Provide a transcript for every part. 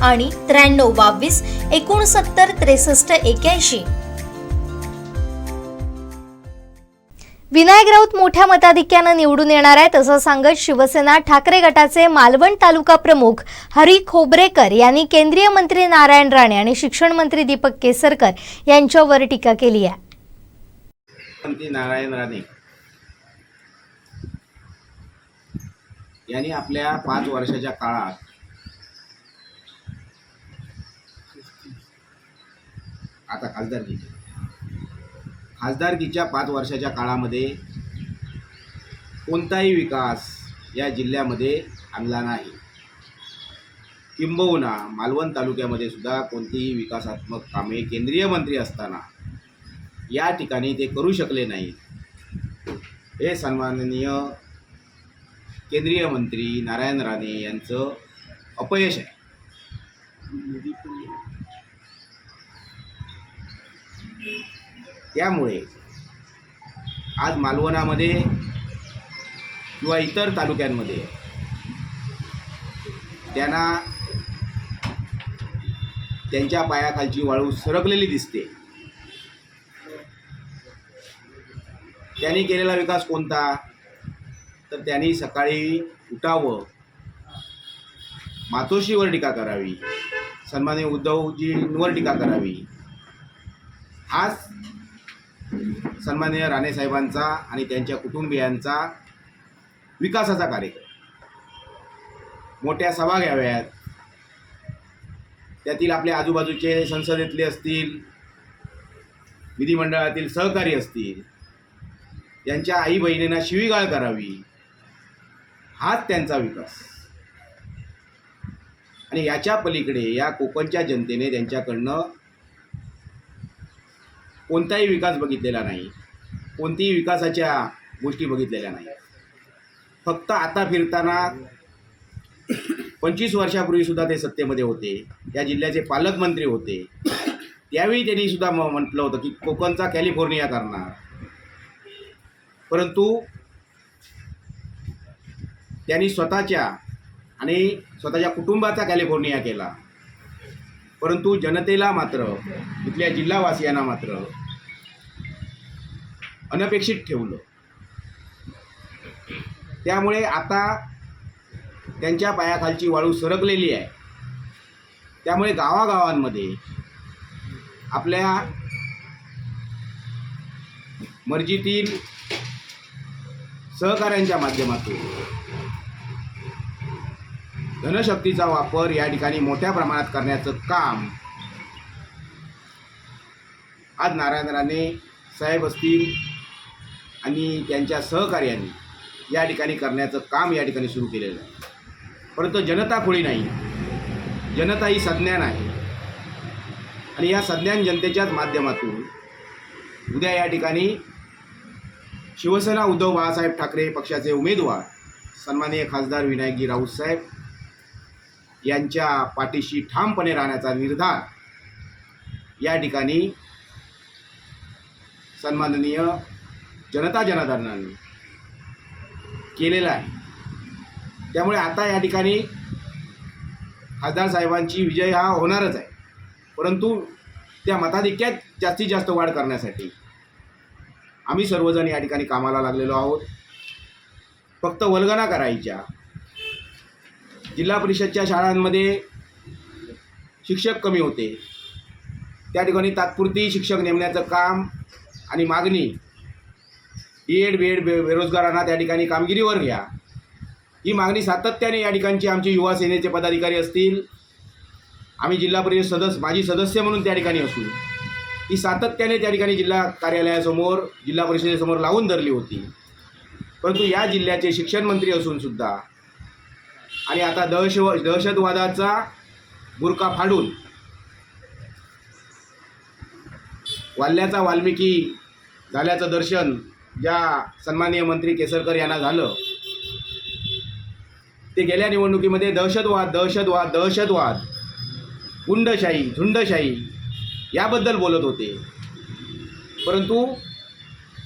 आणि त्र्याण्णव बावीस एकोणसत्तर त्रेसष्ट एक्याऐंशी. विनायक राऊत मोठ्या मताधिक्यानं निवडून येणार आहेत असं सांगत शिवसेना ठाकरे गटाचे मालवण तालुका प्रमुख हरी खोबरेकर यांनी केंद्रीय मंत्री नारायण राणे आणि शिक्षण मंत्री दीपक केसरकर यांच्यावर टीका केली आहे. मंत्री नारायण राणे यांनी आपल्या पाच वर्षाच्या काळात आता खासदारकीच्या खासदारकीच्या पाच वर्षाच्या काळामध्ये कोणताही विकास या जिल्ह्यामध्ये आणला नाही. किंबहुना मालवण तालुक्यामध्ये सुद्धा कोणतीही विकासात्मक कामे केंद्रीय मंत्री असताना या ठिकाणी ते करू शकले नाहीत. हे सन्माननीय केंद्रीय मंत्री नारायण राणे यांचं अपयश आहे. त्यामुळे आज मालवणामध्ये किंवा इतर तालुक्यांमध्ये त्यांना त्यांच्या पायाखालची वाळू सरकलेली दिसते. त्यांनी केलेला विकास कोणता? तर त्यांनी सकाळी उठावं. मातोश्रीवर टीका करावी. सन्मान्य उद्धवजींवर टीका करावी. हाच सन्माननीय राणेसाहेबांचा आणि त्यांच्या कुटुंबियांचा विकासाचा कार्यक्रम. मोठ्या सभा घ्याव्यात. त्यातील आपल्या आजूबाजूचे संसदेतले असतील विधिमंडळातील सहकारी असतील त्यांच्या आई बहिणींना शिवीगाळ करावी. हाच त्यांचा विकास. आणि याच्या पलीकडे या कोकणच्या जनतेने त्यांच्याकडनं कोणताही विकास बघितलेला नाही. कोणतीही विकासाच्या गोष्टी बघितलेल्या नाही. फक्त आता फिरताना पंचवीस वर्षापूर्वीसुद्धा ते सत्तेमध्ये होते. या जिल्ह्याचे पालकमंत्री होते. त्यावेळी त्यांनी सुद्धा म म्हटलं होतं की कोकणचा कॅलिफोर्निया करणार. परंतु त्यांनी स्वतःच्या आणि स्वतःच्या कुटुंबाचा कॅलिफोर्निया केला. परंतु जनतेला मात्र इथल्या जिल्हावासियांना मात्र अनपेक्षित ठेवलं. त्यामुळे आता त्यांच्या पायाखालची वाळू सरकलेली आहे. त्यामुळे गावागावांमध्ये आपल्या मर्जीतील सहकाऱ्यांच्या माध्यमातून धनशक्तीचा वापर या ठिकाणी मोठ्या प्रमाणात करण्याचं काम आज नारायण राणे साहेब असतील आणि त्यांच्या सहकार्यांनी या ठिकाणी करण्याचं काम या ठिकाणी सुरू केलेलं आहे. परंतु जनता खोळी नाही. जनता ही संज्ञान आहे. आणि या संज्ञान जनतेच्याच माध्यमातून उद्या या ठिकाणी शिवसेना उद्धव बाळासाहेब ठाकरे पक्षाचे उमेदवार सन्माननीय खासदार विनायकजी राऊत साहेब यांच्या पाठीशी ठामपणे राहण्याचा निर्धार या ठिकाणी सन्माननीय जनता जनार्दनांनी केलेला आहे. त्यामुळे आता या ठिकाणी खासदार साहेबांची विजय हा होणारच आहे. परंतु त्या मताधिक्यात जास्तीत जास्त वाढ करण्यासाठी आम्ही सर्वजण या ठिकाणी कामाला लागलेलो आहोत. फक्त वल्गना करायच्या. जिल्हा परिषदच्या शाळांमध्ये शिक्षक कमी होते. त्या ठिकाणी तात्पुरती शिक्षक नेमण्याचं काम आणि मागणी एड बी एड बे बेरोजगारांना त्या ठिकाणी कामगिरीवर घ्या. ही मागणी सातत्याने या ठिकाणची आमचे युवा सेनेचे पदाधिकारी असतील आम्ही जिल्हा परिषद सदस्य माजी सदस्य म्हणून त्या ठिकाणी असू. ही सातत्याने त्या ठिकाणी जिल्हा कार्यालयासमोर जिल्हा परिषदेसमोर लावून धरली होती. परंतु या जिल्ह्याचे शिक्षण मंत्री असून सुद्धा आणि आता दहशव दहशतवादाचा बुरका फाडून वाल्ल्याचा वाल्मिकी झाल्याचं दर्शन ज्या सन्माननीय मंत्री केसरकर यांना झालं ते गेल्या निवडणुकीमध्ये दहशतवाद दहशतवाद दहशतवाद गुंडशाही झुंडशाही याबद्दल बोलत होते. परंतु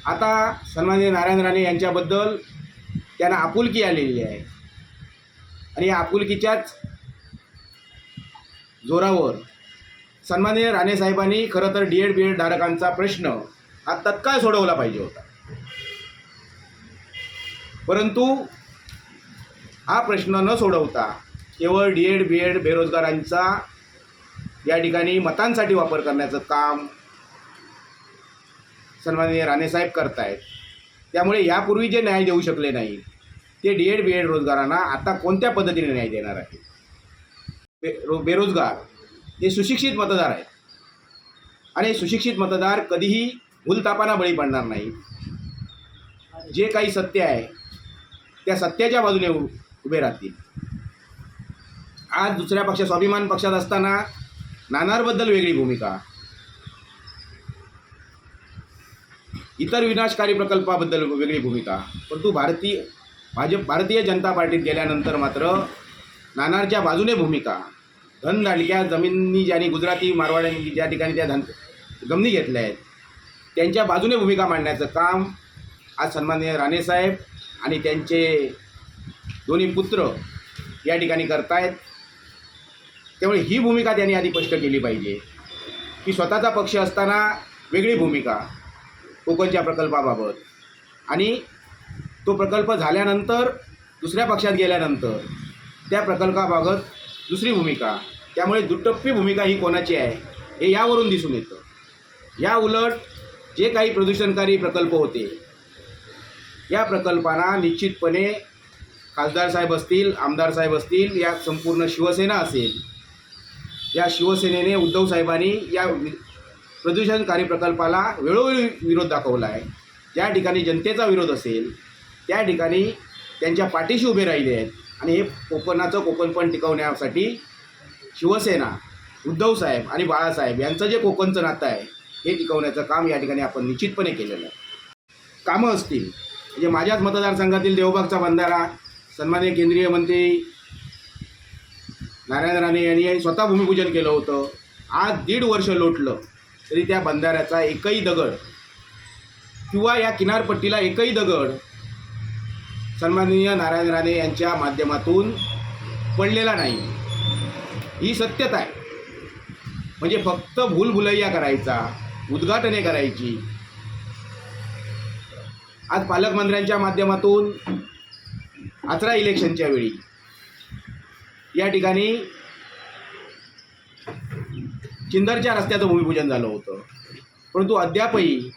आता सन्माननीय नारायण राणे यांच्याबद्दल त्यांना आपुलकी आलेली आहे. आणि आपुलकीच्याच जोरावर सन्माननीय राणेसाहेबांनी खरं तर डी एड बी एड धारकांचा प्रश्न हा तत्काळ सोडवला पाहिजे होता. परंतु हा प्रश्न न सोडवता केवळ डी एड बी एड बेरोजगारांचा या ठिकाणी मतांसाठी वापर करण्याचं काम सन्माननीय राणेसाहेब करतायत. त्यामुळे यापूर्वी जे न्याय देऊ शकले नाही ते डी एड बी एड रोजगारांना आता कोणत्या पद्धतीने न्याय देणार आहे? बे रो बेरोजगार हे सुशिक्षित मतदार आहेत. आणि सुशिक्षित मतदार कधीही भूलतापाना बळी पडणार नाही. जे काही सत्य आहे त्या सत्याच्या बाजूने उ- उभे राहतील. आज दुसऱ्या पक्ष स्वाभिमान पक्षात असताना नानारबद्दल वेगळी भूमिका. इतर विनाशकारी प्रकल्पाबद्दल वेगळी भूमिका. परंतु भारतीय भाजप भारतीय जनता पार्टीत गेल्यानंतर मात्र नानारच्या बाजूने भूमिका. धनदांडक्या जमिनी ज्यांनी गुजराती मारवाड्यांनी ज्या ठिकाणी त्या धन जमिनी घेतल्या आहेत त्यांच्या बाजूने भूमिका मांडण्याचं काम आज सन्माननीय राणेसाहेब आणि त्यांचे दोन्ही पुत्र या ठिकाणी करतायत. त्यामुळे ही भूमिका त्यांनी आधी स्पष्ट केली पाहिजे. की स्वतःचा पक्ष असताना वेगळी भूमिका कोकणच्या प्रकल्पाबाबत आणि तो प्रकल्प झाल्यानंतर दुसऱ्या पक्षात गेल्यानंतर त्या प्रकल्पाबाबत दुसरी भूमिका. त्यामुळे दुटप्पी भूमिका ही कोणाची आहे हे यावरून दिसून येतं. या उलट जे काही प्रदूषणकारी प्रकल्प होते या प्रकल्पांना निश्चितपणे खासदार साहेब असतील आमदार साहेब असतील या संपूर्ण शिवसेना असेल या शिवसेनेने उद्धव साहेबांनी या वि- प्रदूषणकारी प्रकल्पाला वेळोवेळी विरोध दाखवला आहे. ज्या ठिकाणी जनतेचा विरोध असेल त्या ठिकाणी त्यांच्या पाठीशी उभे राहिले आहेत. आणि हे कोकणाचं कोकणपण टिकवण्यासाठी शिवसेना उद्धव साहेब आणि बाळासाहेब यांचं जे कोकणचं नातं आहे हे टिकवण्याचं काम या ठिकाणी आपण निश्चितपणे केलेलं आहे. कामं असतील. म्हणजे माझ्याच मतदारसंघातील देवबागचा बंधारा सन्मान्य केंद्रीय मंत्री नारायण राणे यांनी स्वतः भूमिपूजन केलं होतं. आज दीड वर्ष लोटलं तरी त्या बंधाऱ्याचा एकही दगड किंवा या किनारपट्टीला एकही दगड सन्माननीय नारायण राणे यांच्या माध्यमातून पडलेला नाही. ही सत्यता आहे. म्हणजे फक्त भूलभुलैया करायचा उद्घाटने करायची. आज पालकमंत्र्यांच्या माध्यमातून आचरा इलेक्शनच्या वेळी या ठिकाणी चिंदरच्या रस्त्याचं भूमिपूजन झालं होतं. परंतु अद्यापही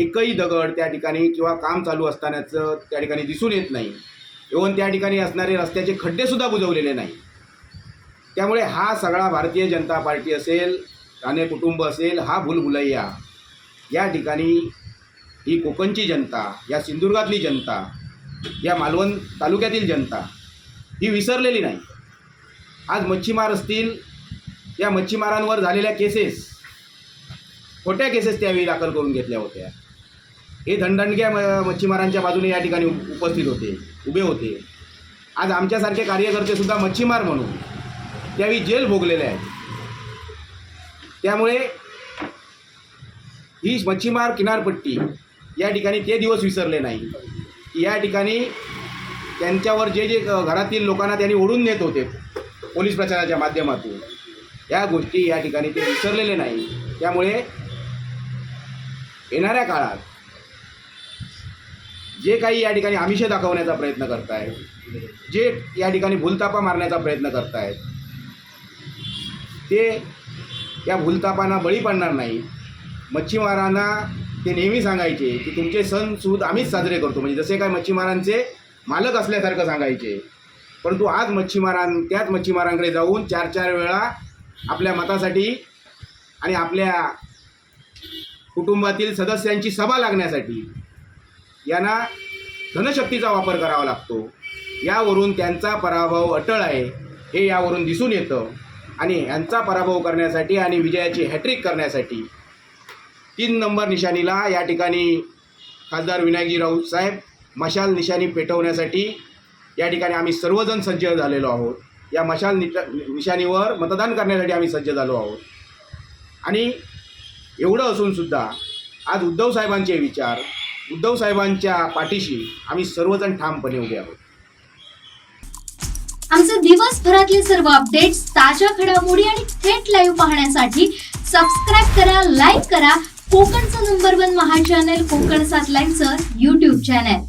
एकही दगड त्या ठिकाणी किंवा काम चालू असतानाचं त्या ठिकाणी दिसून येत नाही. इवन त्या ठिकाणी असणारे रस्त्याचे खड्डेसुद्धा बुजवलेले नाही. त्यामुळे हा सगळा भारतीय जनता पार्टी असेल राणे कुटुंब असेल हा भूलभुलैया. या ठिकाणी ही कोकणची जनता या सिंधुदुर्गातली जनता या मालवण तालुक्यातील जनता ही विसरलेली नाही. आज मच्छीमार असतील या मच्छीमारांवर झालेल्या केसेस खोट्या केसेस त्यावेळी दाखल करून घेतल्या होत्या. हे धनदंडग्या मच्छीमारांच्या बाजूने या ठिकाणी उपस्थित होते उभे होते. आज आमच्यासारखे कार्यकर्तेसुद्धा मच्छीमार म्हणून त्यावेळी जेल भोगलेले आहेत. त्यामुळे ही मच्छीमार किनारपट्टी या ठिकाणी ते दिवस विसरले नाही. या ठिकाणी त्यांच्यावर जे जे घरातील लोकांना त्यांनी ओढून नेत होते पोलीस प्रचाराच्या माध्यमातून या गोष्टी या ठिकाणी ते विसरलेले नाही. त्यामुळे येणाऱ्या काळात जे काही या ठिकाणी आमिष दाखवण्याचा प्रयत्न करतायत जे या ठिकाणी भूलतापा मारण्याचा प्रयत्न करतायत ते या भूलतापांना बळी पडणार नाही. मच्छीमारांना ते नेहमी सांगायचे की तुमचे सण सूद आम्हीच साजरे करतो. म्हणजे जसे काय मच्छीमारांचे मालक असल्यासारखं सांगायचे. परंतु आज मच्छीमारां त्याच मच्छीमारांकडे जाऊन चार चार वेळा आपल्या मतासाठी आणि आपल्या कुटुंबातील सदस्यांची सभा लागण्यासाठी यांना धनशक्तीचा वापर करावा लागतो. यावरून त्यांचा पराभव अटळ आहे हे यावरून दिसून येतं. आणि यांचा पराभव करण्यासाठी आणि विजयाची हॅट्रिक करण्यासाठी तीन नंबर निशाणीला या ठिकाणी खासदार विनायकजी राऊत साहेब मशाल निशाणी पेटवण्यासाठी या ठिकाणी आम्ही सर्वजण सज्ज झालेलो आहोत. या मशाल निट निशाणीवर मतदान करण्यासाठी आम्ही सज्ज झालो आहोत. आणि एवढं असूनसुद्धा आज उद्धव साहेबांचे विचार उद्धव साहेबांच्या पाठीशी आम्ही सर्वजण ठामपणे उभे आहोत. आमचे दिवसभरातले सर्व अपडेट्स ताज्या घडामोडी आणि थेट लाईव्ह पाहण्यासाठी सबस्क्राईब करा लाईक करा. कोकणचं नंबर वन महा चॅनल कोकण सात लाईनचं युट्यूब चॅनल